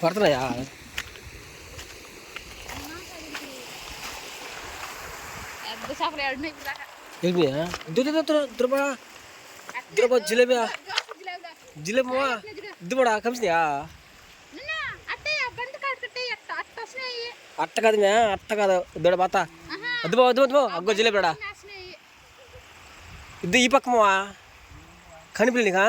పడుతున్నాయా పెద్ద చేపలు ఏడున్నాయి ఇప్పుడు దాకా ఏమియా దురబా దురబా జిలేబియా జిలేబియా దుబడా కంసియా నిన్న అట్టయ్య బండి కట్టుకుంటే అట్ట అట్ట వస్తున్నాయి అట్ట కాదు మే అట్ట కాదు దుడ బాత ఆహా అద్దుబో అద్దు అద్దుబో అగ్గో జిలేబిడా వస్తున్నాయి ఇది ఈ పక్క మావా కనిపిల్లి నీకా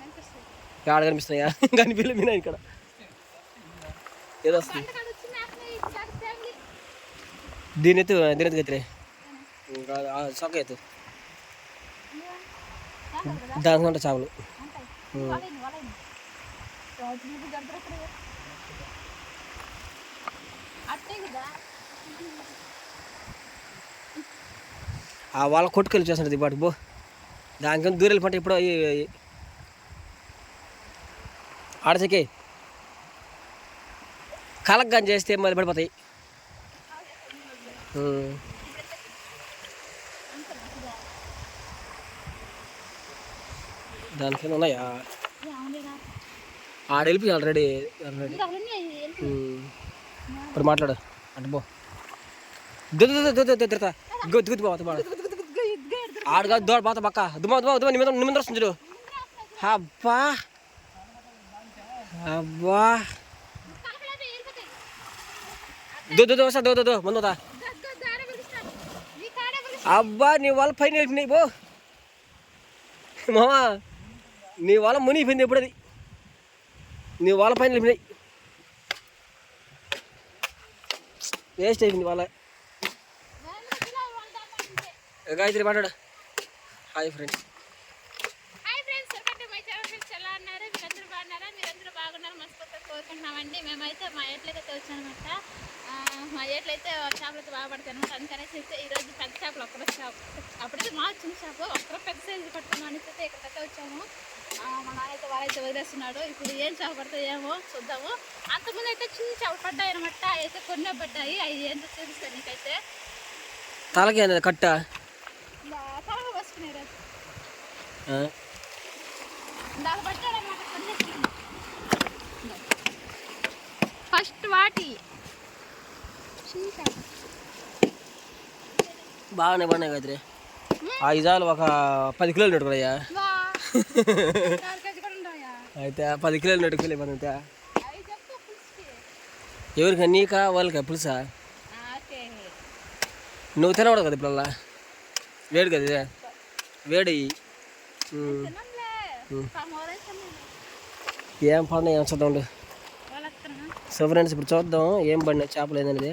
కనిపిస్తాయి ఆడ కనిపిస్తున్నాయా కనిపిల్లి మీనా ఇక్కడ ఏదో వస్తుంది. దాని ఎత్తు దీని ఎత్తు ఇంకా సొక్క ఎత్తు దాని ఉంటాయి చేపలు ఆ వాళ్ళ కొట్టుకెళ్ళి చేస్తుంటుంది పాటు బో దానికన్నా దూరం పంట ఇప్పుడు ఆడచకే కలక్ కానీ చేస్తే మళ్ళీ పడిపోతాయి. దానికైనా ఉన్నాయా? ఆడ వెళ్ళి ఆల్రెడీ ఆల్రెడీ. ఇంకా ఇప్పుడు మాట్లాడు. అంటే బో దుద్దు గొద్దు గుద్దు పోతా బాడ ఆడుగా దోడ పోత పక్క దుమా దుమా దుమా నిమింద నిమింద వస్తుంది అబ్బా. అబ్బా. దో దో దో వస్తా దో దో దో ముందు అబ్బా నీ వాళ్ళ పైన వెళ్ళినాయి బో. మామా నీ వాళ్ళ మునిగిపోయింది ఎప్పుడు అది నీ వాళ్ళ పైన వెళ్ళినాయి వేస్ట్ అయిపోయింది వాళ్ళ. గాయత్రి మాట్లాడు. హాయ్ ఫ్రెండ్స్ మీరందరూ బాగున్నారా? మీరందరూ బాగున్నారు. మనస్ఫూర్తిగా కోరుకుంటున్నామండి. మేమైతే మా ఏట్లకైతే వచ్చానమాట మా ఏట్లయితే చేపలైతే బాగా పడతాయి అనమాట. అందుకనేసి అయితే ఈరోజు పెద్ద చేపలు ఒక్కరో చేప అప్పుడైతే మా చిన్న చేప ఒక్కరో పెద్ద సైజు పట్టుకున్నాం అనేసి అయితే ఇక్కడికైతే వచ్చాము. మా నాన్న అయితే వాళ్ళైతే వదిలేస్తున్నాడు. ఇప్పుడు ఏం చేప పడతాయేమో చూద్దాము. అంతకుముందు అయితే చిన్న చేపలు పడ్డాయి అనమాట. అయితే కొన్ని పడ్డాయి. అవి ఏంటో చూపిస్తాను నీకైతే. తలకి కట్ట. తలగా పట్టాడనమాట కొన్ని. ఫస్ట్ వాటి. బాగానే బాగున్నాయి గాయత్రి ఆ ఇజాలు ఒక పది కిలోలు నెట్టుకున్నాయా అయితే పది కిలోలు నెట్టుకోలే మన అయితే ఎవరికి నీకా వాళ్ళకా పులుసా? నువ్వు తినవడు కదా ఇప్పుడు వేడి కదా వేడి. ఏం పండు ఏం చూద్దాం. సో ఫ్రెండ్స్ ఇప్పుడు చూద్దాం ఏం పడిన చేపలు ఏందనేది.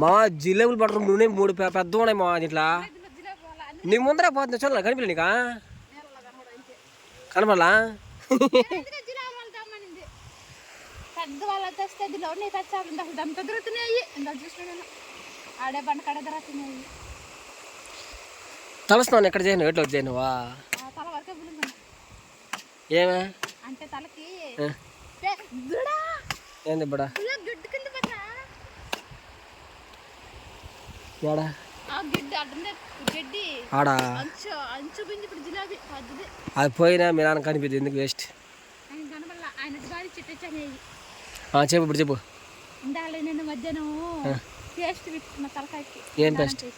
మా జిలేబులు పడరు నూనె మూడు పెద్ద ఉన్నాయి మా దీంట్లో. నీ ముందరే పోతుంది చూడాలి కనిపించలే నీకా? కనపడలా? పెద్ద వాళ్ళు తెస్తే దీనిలో ఉన్నాయి పెద్ద చేపలు ఇంత దంత దొరుకుతున్నాయి ఇంత చూసినాను ఆడే బండ కడ దొరుకుతున్నాయి తలుస్తున్నాను ఎక్కడ చేయను ఎట్లా చేయనువా తల వరకే ఏమే? అంటే తలకి ఏంది ఇప్పుడు ఇలా గిడ్డు కింద పడ్డా ఏడా ఆడా? అది పోయినా మీ నాన్న కనిపించదు ఎందుకు వేస్ట్ చెప్పు ఇప్పుడు చెప్పు. నేను పేస్ట్ ఏం.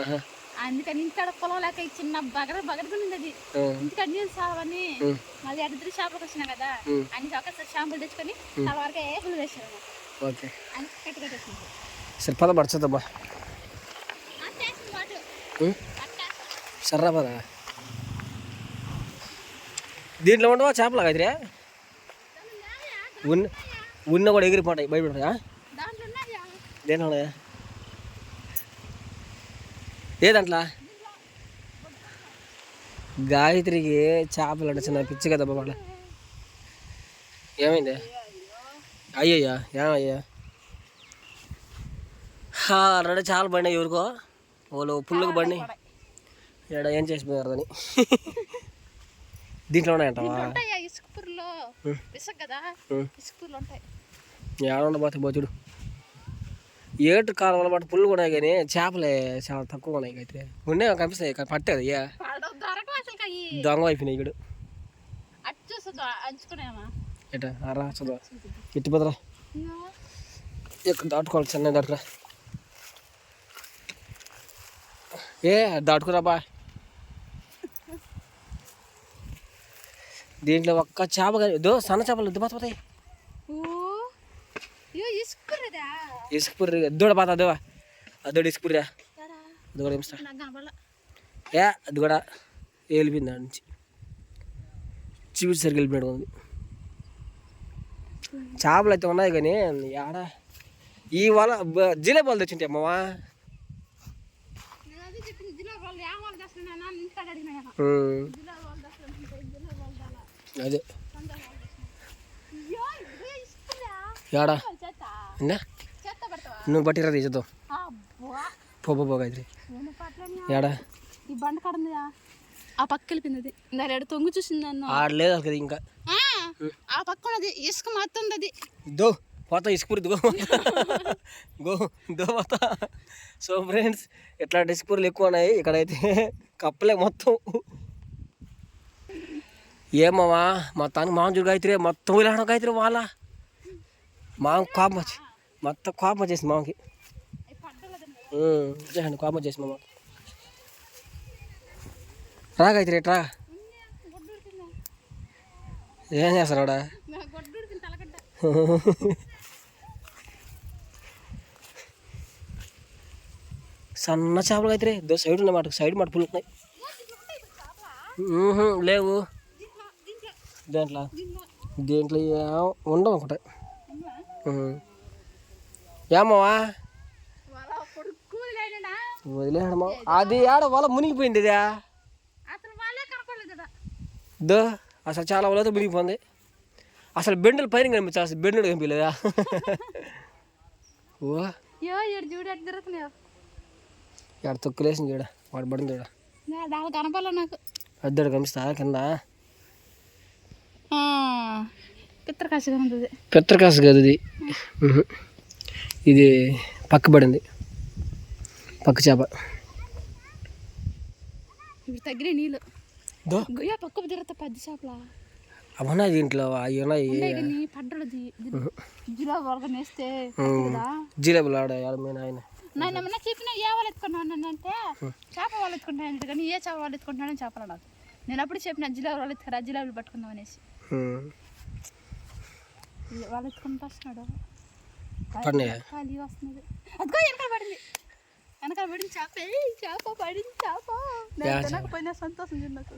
ఆహా. అందుకని ఇంటికాడ పొలం లేక చిన్న బగర బగరకునింది అది. ఇంటికాడ నీళ్ళు సావని. మళ్ళీ అడిద్దరు షాపుకి వచ్చినా కదా. అన్ని ఒకసారి షాంపులు తెచ్చుకొని తల వరకే పులు వేసారు. ఓకే. అని కట్టి కట్టేసింది. సరే పద పడుతుందమ్మా అంత వేసింది వాటు ఉం? అట్ట సర్రా పద దీంట్లో ఉండవా చేపలు కాదురా ఉన్న ఉన్న కూడా ఎగిరిపోతాయి భయపడతాయా? దేంట్లో ఉన్నాయా? ఏ దాంట్లో? గాయత్రికి చేపలు అంటే చిన్న పిచ్చి కదా బాబా. ఏమైంది? అయ్యయ్యా ఏమయ్యా? ఆల్రెడీ చాలా పడినాయి ఎవరికో? వాళ్ళు పుల్లుకు పడినాయి. ఇక్కడ ఏం చేసిపోయారు అని దీంట్లో ఉన్నాయంటవా దీంట్లో ఉంటాయా? ఇసుకపూర్లో. ఉం. ఇసుక కదా? ఉం. ఇసుకపూర్లు ఉంటాయి. ఏడుండబోతే బోచుడు ఏటు కాలంలో పాటు పుల్లు కూడా కానీ చేపలే చాలా తక్కువ ఉన్నాయి అయితే. ఉండే కనిపిస్తాయి కానీ పట్టేది అయ్యి. దొంగ అయిపోయినాయి ఇక్కడ ఎట? రా చదువు ఇటు పదరా. ఇక్కడ దాటుకోవాలి చిన్న దాటుకురా ఏ దాటుకురా బా. దీంట్లో ఒక్క చేప కానీ దో సన్న చేపలు ఎద్దు పోతాయి ఇసుకపుర్రి ఎద్దోడ పోతా అదో అదోడు ఇసుకపుర్రా అది కూడా ఏమిస్తా ఏ అది కూడా వెళ్ళిపోయింది దాని నుంచి. చూపించి సరికి వెళ్ళిపోయాడు ఉంది. చేపలు అయితే ఉన్నాయి కానీ ఆడ ఈ వల జిలేబాలు తెచ్చింటే అమ్మవా నేను అదే చెప్పింది జిల్లా వాళ్ళు ఏ వాళ్ళు తెస్తున్నాను అని ఇంటికాడ అడిగినా కదా. ఉమ్, జిల్లా వాళ్ళు తెస్తున్నారు జిల్లా వాళ్ళు దాలా అదే. పెడతావా నువ్వు బట్టిరా తీసేద్దాం అబ్బా పో పో, పో గాయత్రి. నేను పట్లని ఏడా ఈ బండ కడుందిగా ఆ పక్క వెళ్ళిపోయింది దాని ఎడ తొంగి చూసింది నన్ను? ఆడ లేదు అసలు కదా ఇంకా. ఆ, పక్క ఉన్నది ఇసుక ఉంది అది. దో పోతా ఇసుకూరి గో గో దో పోతా. సో ఫ్రెండ్స్ ఇట్లా ఎక్కువ ఉన్నాయి. ఇక్కడైతే కప్పలే మొత్తం. ఏమమ్మా మొత్తానికి మామ చూడు గాయత్రి మొత్తం ఇలా గాయత్రి వాళ్ళ. మామ కోపం వచ్చి మొత్తం కోపం వచ్చేసింది మామకి. వచ్చేసండి కోపం వచ్చేసి మామ రా గాయత్రి రా. గొడ్డు ఉడికిందా ఏం చేస్తారు ఆడ నా గొడ్డు ఉడికింది తలగడ్డ సన్న చేపలు అయితే దో సైడ్ ఉన్నాయి మాట సైడ్ మాట ఊహు, లేవు. దీంట్లో? దీంట్లో ఉండవు ఒకటే? ఏమవా వాళ్ళ కొడుకు లేడా వదిలేడమా అది ఆడ వాళ్ళ మునిగిపోయింది ఇదా? దో అసలు చాలా వాళ్ళతో మునిగిపోయింది. అసలు బెండలు పైన కనిపించా అసలు బెండలు కనిపించలేదా? ఓ. చూడు ఆడ తొక్కులేసింది చూడ వాడు పడింది చూడ. దాని కనపడలే నాకు. అద్దడు కనిపిస్తా కింద. పిత్ర కసిగా ఉంది పెత్తరకాసు కాదు ఇది. ఇది పక్క పడింది. పక్క చేప. ఇప్పుడు తగ్గిన నీళ్ళు. గుయ్యా పక్క తిరుగుతా పెద్ద చేపల. అవునా దీంట్లో అవి ఉన్నాయి. పడ్డది జిలా వరగా నేస్తే కదా జీరేబులు ఆడ ఆయన నేను ఏమన్నా చెప్పిన ఏ వాళ్ళు ఎత్తుకున్నాను అంటే చేప వాళ్ళు ఎత్తుకుంటాను కానీ ఏ చేప వాళ్ళు ఎత్తుకుంటానని చెప్పాలి నాకు. నేను అప్పుడు చెప్పిన జిలా వాళ్ళు ఎత్తుకురా జిలాబులు పట్టుకుందాం అనేసి. వాళ్ళు ఎత్తుకుంటూ వస్తున్నాడు? పడినాయా? ఖాళీ వస్తుంది. అదిగో వెనకాల పడింది. వెనకాల పడింది చేప. చేప పడింది చేప. నేను యా తినకపోయినా సంతోషం చెంది నాకు.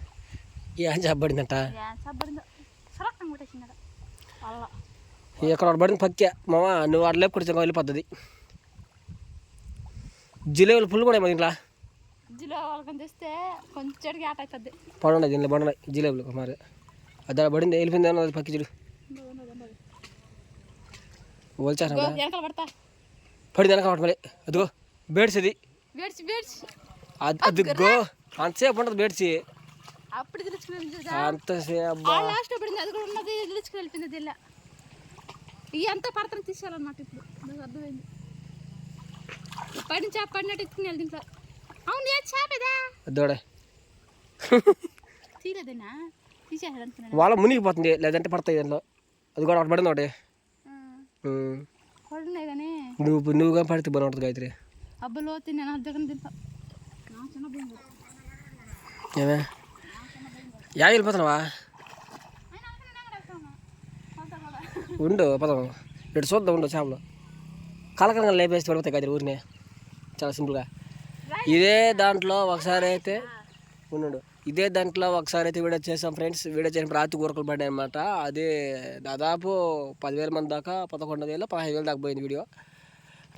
ఏం చేప పడిందంట? యా, చేప పడింది? సరక్తం కొట్టేసింది అల్ల ఎక్కడ ఒకటి పడింది పక్కే. మామ నువ్వు అట్లా లేపు కొడితే వెళ్ళిపోతుంది జిలేబులు పుల్లు కూడా ఏమో దీంట్లో? తెస్తే కొంచెడికి ఆట అవుతుంది పడున్నాయి దీంట్లో పడున్నాయి జిలేబులు మరి. అది పడింది వెళ్ళిపోయింది అన్నది పక్కి చూడు పడతా. పడింది వెనక ఒకటి మళ్ళీ. అదిగో బేడ్స్ అది అదిగో అంతసేపు ఉంటుంది అప్పుడు తెలుసుకుని అంతసేపు. లాస్ట్ పడింది అది కూడా ఉన్నది తెలుసుకుని వెళ్ళిపోయింది జిల్లా ఇవి అంతా పడతను తీసేయాలన్నమాట ఇప్పుడు. అర్థమైంది. పడిన చేప పడినట్టు ఎత్తుకుని వెళ్ళి దీంట్లో. అవును ఏ చేపదా తీరేదేనా వాళ్ళ మునిగిపోతుంది లేదంటే పడతాయి దాంట్లో. అది కూడా ఒకటి పడింది ఒకటి. ఉమ్. పడున్నాయి కానీ. నువ్వు నువ్వు కానీ పడితే బాగుంటుంది గాయత్రి. అబ్బలో తిన్నాను అద్దగని తింటా. నా చిన్న భయం కూడా. ఏమే? యా వెళ్ళిపోతున్నావా? నేను కదా. ఉండు పదం. ఇటు చూద్దాం ఉండు చేపలు. కలకలంగా లేపేసి పడిపోతాయి గాయత్రి ఊరినే. చాలా సింపుల్గా. ఇదే దాంట్లో ఒకసారి అయితే ఉన్నాడు. ఇదే దాంట్లో ఒకసారి అయితే వీడియో చేసాం ఫ్రెండ్స్. వీడియో చేసిన రాతి కూరకలు పడ్డాయి అనమాట అది దాదాపు పదివేల మంది దాకా పదకొండు వేలు పదహైదు వేలు దాకా పోయింది వీడియో.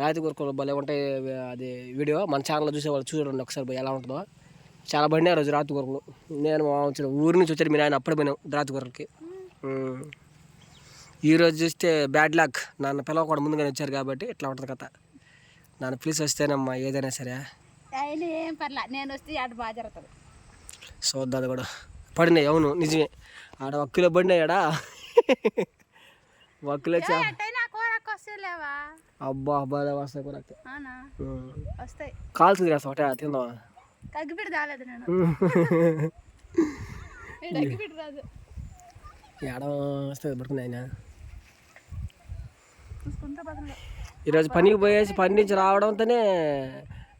రాతి కూరకలు భలే ఉంటాయి అది వీడియో. మన ఛానల్లో చూసేవాళ్ళు చూడండి ఒకసారి పోయి ఎలా ఉంటుందో. చాలా పడినాయి ఆ రోజు రాతి కూరలు. నేను వచ్చిన ఊరి నుంచి వచ్చాడు మీ నాయన అప్పుడే పోయినాం రాతి కూరలకి. ఉమ్. ఈ రోజు చూస్తే బ్యాడ్ లక్ నాన్న పిలవకుండా ముందుగానే వచ్చారు కాబట్టి ఇట్లా ఉంటుంది కథ. నాన్న ప్లీజ్ వస్తేనమ్మా ఏదైనా సరే. ఆయన ఏం పర్లే నేను వస్తే అటు బాగా జరుగుతుంది చూద్దాం కూడా. పడినాయి అవును నిజమే. ఆడ ఒక కిలో పడినాయి ఆడ? ఒక కిలో చా ఎట్టయినా కూరకు వస్తే లేవా? అబ్బా అబ్బా వస్తాయి వస్తాయి. కాల్సింది రాస్తా ఒకటే రాదు. ఏడ వస్తుంది బదులు ఈరోజు పనికి పోయేసి పని నుంచి రావడంతోనే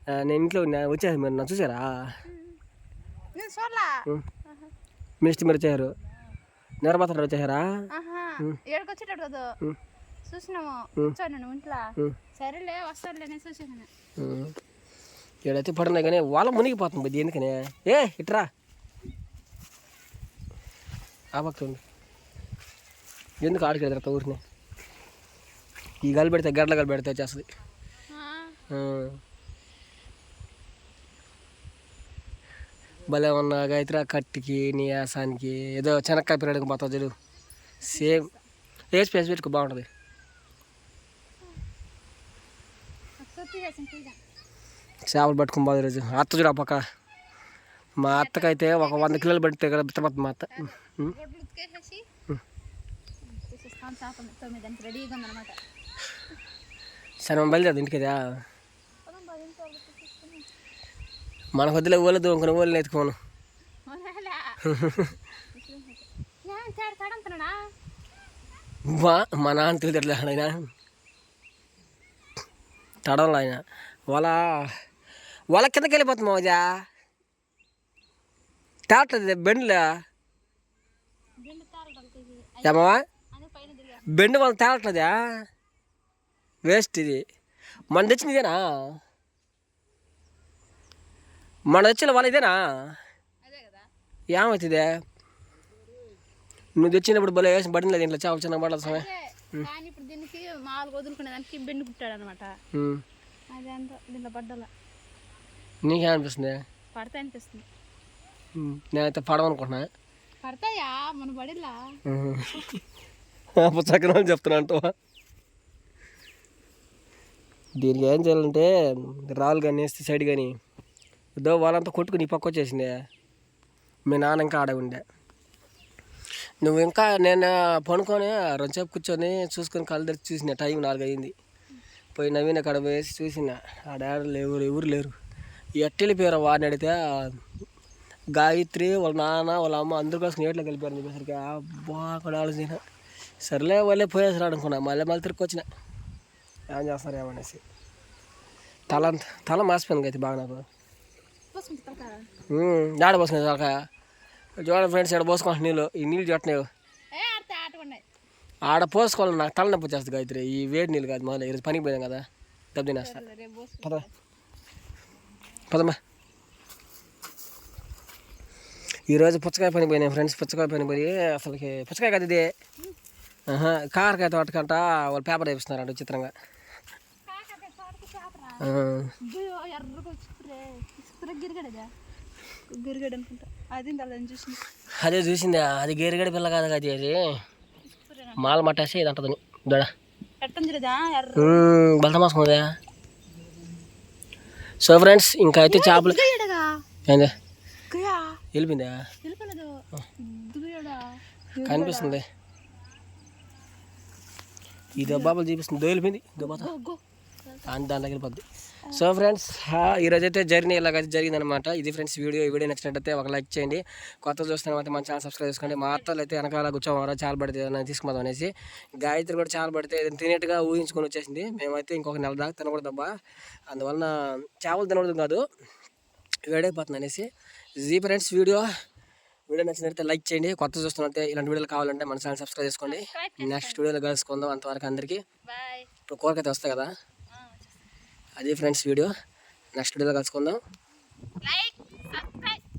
నేను ఇంట్లో వచ్చేసి మీరు నన్ను చూసారా? మిస్టి మీరు వచ్చారు నిరబత్తలు వచ్చారా ఆహా ఏడుకు వచ్చేటట్టు కదా. చూసినాము. కూర్చోను నువ్వు ఇంట్లో. సరేలే వస్తానులే నేను చూసాను ఈడైతే పడినాయి కానీ వాళ్ళ మునిగిపోతుంది బుద్ధి ఎందుకని? ఏ ఇట్రా. ఆ పక్క ఎందుకు ఆడికి ఊరిని? ఈ గాలి పెడితే గడ్డల గాలి పెడితే వచ్చేస్తుంది. భలే ఉన్న గాయత్రి ఆ కట్టికి నీ ఆసానికి ఏదో చెనక్కాయ పిల్లడికి మొత్తం చూడు. సేమ్ ఏ స్పేస్ పెట్టుకో బాగుంటుంది. చేపలు పట్టుకుని బాగా రోజు అత్త చూడు ఆ పక్క. మా అత్తకైతే ఒక వంద కిలోలు పడితే కదా బిత్తపోతుంది మా అత్త. తొమ్మిది రెడీగా ఉందన్నమాట. సరే మనం బయలుదేరదు ఇంటికి కదా మన కొద్దిలో ఊళ్ళో దూరుకుని ఊళ్ళో ఎత్తుకోను మా నాన్న తిరుగుతాడు ఆయన. తడంలో ఆయన. వాళ్ళ వాళ్ళ కిందకి వెళ్ళిపోతుంది మోజా తేటలేదు బెండ్లా? ఏమవా బెండ్ వాళ్ళు తేలట్లేదా? వేస్ట్ ఇది. మన తెచ్చింది ఇదేనా? మన తెచ్చిన వాళ్ళ ఇదేనా? ఏమవుతుంది నువ్వు తెచ్చినప్పుడు భలే వేసి పడింది లేదు ఇంట్లో చేపలు చిన్న పడలేదు సమయం అదే కానీ ఇప్పుడు దీనికి మామూలుగా వదులుకునే దానికి బెండు కుట్టాడు అనమాట అదే అంతా దీంట్లో పడ్డలా. నీకేమనిపిస్తుంది? పడతా అనిపిస్తుంది. ఉమ్, నేనైతే పడమనుకుంటున్నా పడతాయా? మన పడిలా? పుచ్చకన వాళ్ళు చెప్తున్నా అంటావా? దీనికి ఏం చేయాలంటే రాళ్ళు కానీ వేస్తే సైడ్ కానీ దో వాళ్ళంతా కొట్టుకుని పక్క వచ్చేసింది. మీ నాన్న ఇంకా ఆడ ఉండే. నువ్వు ఇంకా నేను పనుకొని రెండుసేపు కూర్చొని చూసుకొని కళ్ళు తెరిచి చూసిన టైం నాలుగు అయింది పోయి నవీన అక్కడ వేసి చూసిన ఆడ ఆడ లేవు ఎవరు లేరు. ఎట్టెళ్ళి పేరు వాడిని అడిగితే గాయత్రి వాళ్ళ నాన్న వాళ్ళ అమ్మ అందరు కోసం ఏట్లో కలిపారు చెప్పేసరికి అబ్బా అక్కడ ఆలోచన. సర్లే వాళ్ళే పోయేసారు అనుకున్నా మళ్ళీ మళ్ళీ తిరిగి వచ్చిన. ఏం చేస్తారు ఏమనేసి? తల తల మాసిపోయింది అయితే బాగా నాకు. ఆడ పోసుకునే తలకాయ? చూడండి ఫ్రెండ్స్ ఆడ పోసుకుంటున్నా నీళ్ళు? ఈ నీళ్ళు చూడటం ఏ ఆడితే ఆట ఉన్నాయి. ఆడ పోసుకోవాలి నాకు తల నొప్పి వచ్చేస్తుంది గాయత్రి ఈ వేడి నీళ్ళు కాదు మొదలు. ఈరోజు పనికి పోయాం కదా. దెబ్బ తినేస్తా. పద. పదమ్మా. ఈరోజు పుచ్చకాయ పని పోయినాయి ఫ్రెండ్స్. పుచ్చకాయ పని పోయి అసలుకి పుచ్చకాయ కదా ఇది. కాకరకాయ తోటకంట వాళ్ళు పేపర్ వేపిస్తున్నారంట చిత్రంగా అది అదే చూసింది అది గేరిగడి పిల్ల కాదు అది అది. మాల మట్టేసి ఇది అంటది దొడ. పెట్టం చూడదా ఎర్ర. బలత మాసుకుందా సో ఫ్రెండ్స్ ఇంకా అయితే చేపలు ఏంది? వెళ్ళిపోయిందా కనిపిస్తుంది. ఈ దెబ్బాబులు చూపిస్తుంది. దొరికిపోయింది దెబ్బతో గో అంత దాని దగ్గర పోద్ది. సో ఫ్రెండ్స్ ఈరోజు అయితే జర్నీ ఇలాగైతే జరిగిందనమాట. ఇది ఫ్రెండ్స్ వీడియో ఈ వీడియో నచ్చినట్టయితే ఒక లైక్ చేయండి. కొత్త చూస్తున్న అయితే మన ఛానల్ సబ్స్క్రైబ్ చేసుకోండి. మా అత్తలు అయితే వెనకాల కూర్చోమరా చాలా పడితే తీసుకుందాం అనేసి. గాయత్రి కూడా చాలా పడితే ఏదైనా తినేట్టుగా ఊహించుకొని వచ్చేసింది. మేమైతే ఇంకొక నెల దాకా తినకూడదబ్బా. అందువలన చేపలు తినకూడదు కాదు వేడైపోతుంది అనేసి. జీ ఫ్రెండ్స్ వీడియో వీడియో నచ్చినట్లయితే లైక్ చేయండి. కొత్త చూస్తున్నట్టే ఇలాంటి వీడియోలు కావాలంటే మన ఛానల్ సబ్స్క్రైబ్ చేసుకోండి. నెక్స్ట్ వీడియోలో కలుసుకుందాం అంతవరకు అందరికీ. ఇప్పుడు కోరికైతే వస్తాయి కదా. అది ఫ్రెండ్స్ వీడియో. నెక్స్ట్ వీడియోలో కలుసుకుందాం. Like subscribe.